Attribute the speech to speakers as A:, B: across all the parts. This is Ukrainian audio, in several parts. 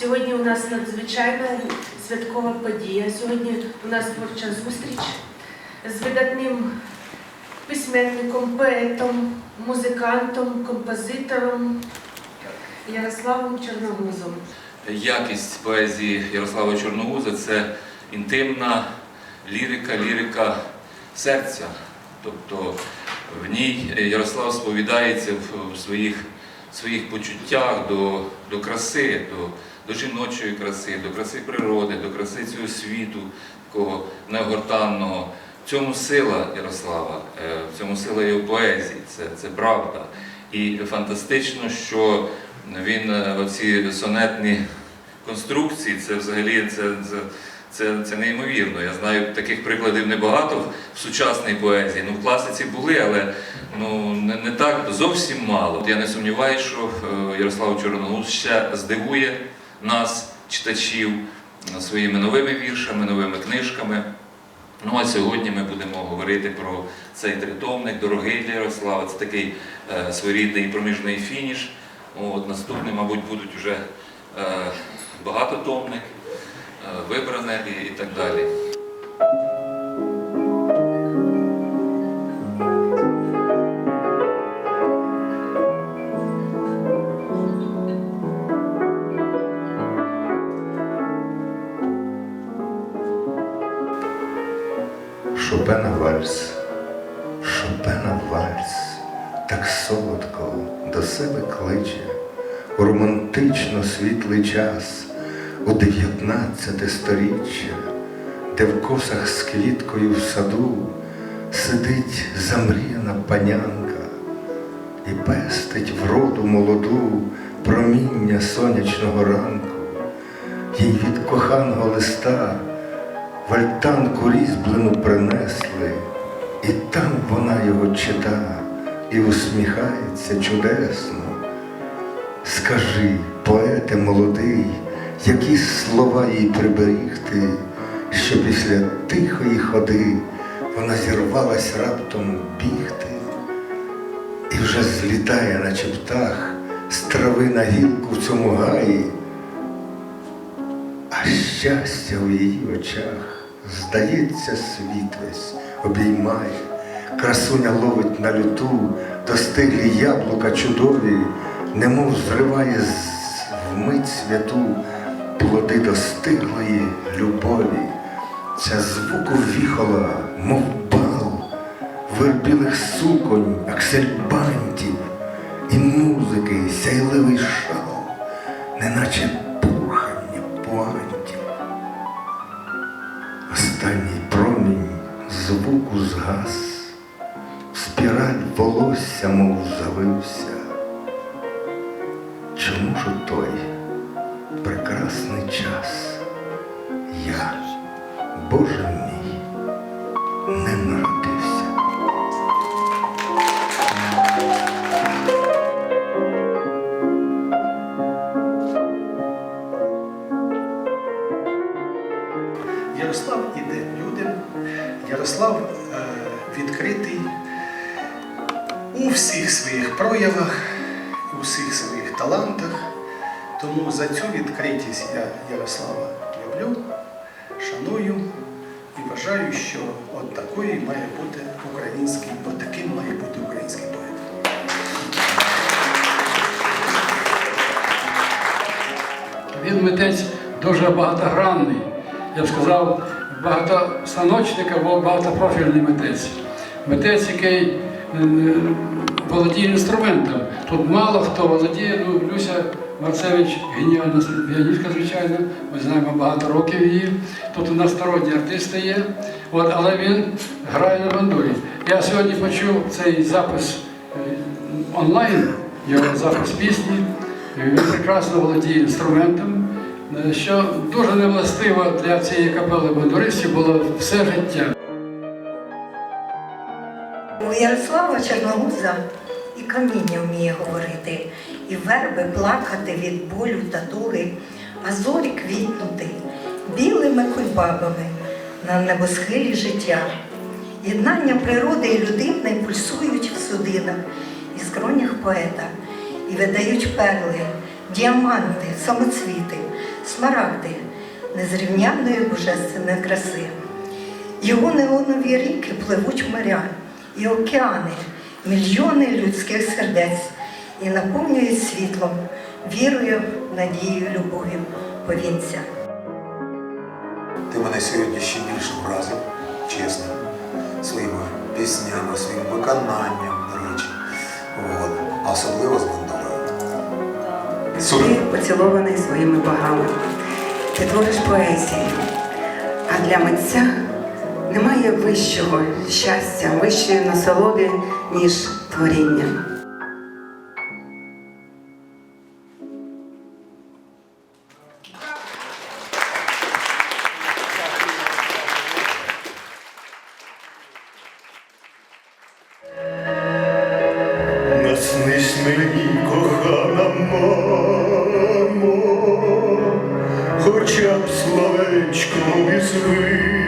A: Сьогодні у нас надзвичайна святкова подія. Сьогодні у нас творча зустріч з видатним письменником, поетом, музикантом, композитором Ярославом Чорногузом.
B: Якість поезії Ярослава Чорногуза це інтимна лірика, лірика серця. Тобто в ній Ярослав сповідається в, своїх, своїх почуттях до, до краси, до, до жіночої краси, до краси природи, до краси цього світу, такого неогортанного. В цьому сила Ярослава, е, в цьому сила його поезії, це, це правда. І фантастично, що він е, оці сонетні конструкції, це взагалі це, це, це, це неймовірно. Я знаю, таких прикладів небагато в сучасній поезії. Ну, в класиці були, але ну, не, не так зовсім мало. Я не сумніваюся, що е, Ярослав Чорногуз ще здивує нас, читачів, своїми новими віршами, новими книжками. Ну а сьогодні ми будемо говорити про цей тритомник, дорогий для Ярослава. Це такий е, своєрідний проміжний фініш. От, наступний, мабуть, будуть вже е, багатотомник, е, вибране і, і так далі.
C: Шопена вальс, Шопена вальс, так солодко до себе кличе у романтично світлий час, у дев'ятнадцяте сторіччя, де в косах з квіткою в саду сидить замріяна панянка і пестить вроду молоду проміння сонячного ранку, їй від коханого листа в альтанку різьблену принесли, і там вона його чита і усміхається чудесно. Скажи, поете молодий, які слова їй приберігти, що після тихої ходи вона зірвалась раптом бігти, і вже злітає, наче птах, з трави на гілку в цьому гаї. А щастя у її очах, здається, світ весь обіймає, красуня ловить на люту, достиглі яблука чудові, немов зриває вмить святу плоди достиглої любові. Ця звуку віхола, мов бал, вербілих суконь, аксельбантів і музики сяйливий шал, неначе згас, спіраль волосся, мов завився. Чому ж у той прекрасний час я, Боже мій, не народився?
D: Ярослав іде людям, Ярослав відкритий у всіх своїх проявах, у всіх своїх талантах. Тому за цю відкритість я Ярослава люблю, шаную і вважаю, що от такою має бути український, от таким має бути український поет.
E: Він митець дуже багатогранний. Я б сказав, багатостаночник або багатопрофільний митець. Митець, який е, володіє інструментом. Тут мало хто володіє, ну, Люся Марцевич геніальна піаністка, звичайно, ми знаємо багато років її. Тут у нас народні артисти є, От, але він грає на бандурі. Я сьогодні почув цей запис е, онлайн, його запис пісні. Він прекрасно володіє інструментом, е, що дуже невластиво для цієї капели бандуристів було все життя.
F: У Ярослава Чорногуза і каміння вміє говорити, і верби плакати від болю та туги, а зорі квітнути білими кульбабами на небосхилі життя. Єднання природи і людини пульсують в судинах і скронях поета, і видають перли, діаманти, самоцвіти, смарагди незрівнянної божественної краси. Його неонові ріки пливуть в моря і океани, мільйони людських сердець і наповнюють світлом, вірою, надією, любов'ю повінця.
G: Ти мене сьогодні ще більше вразив, чесно, своїми піснями, своїм виконанням, до речі, а особливо з бандурою.
H: Ти поцілований своїми богами. Ти твориш поезію, а для митця немає вищого щастя, вищої насолоди, ніж творіння.
C: Наснись кохана мамо, хоча б
I: словечком і
C: звик.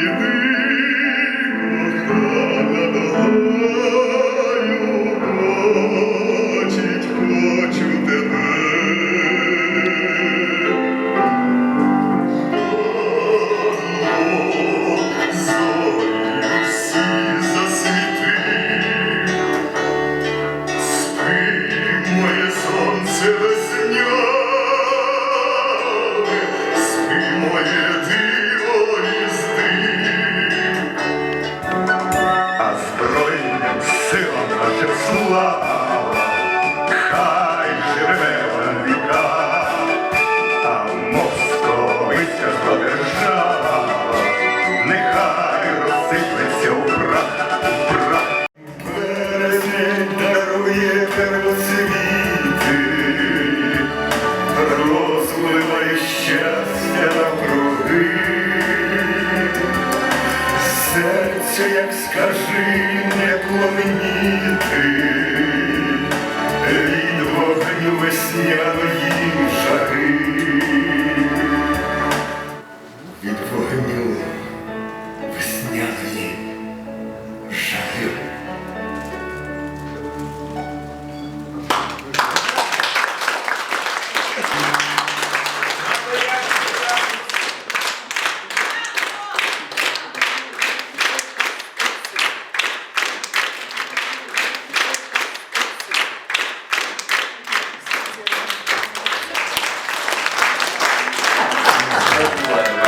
C: you. серце, як скажи, не пламеніти, від вогню весняний. Thank you.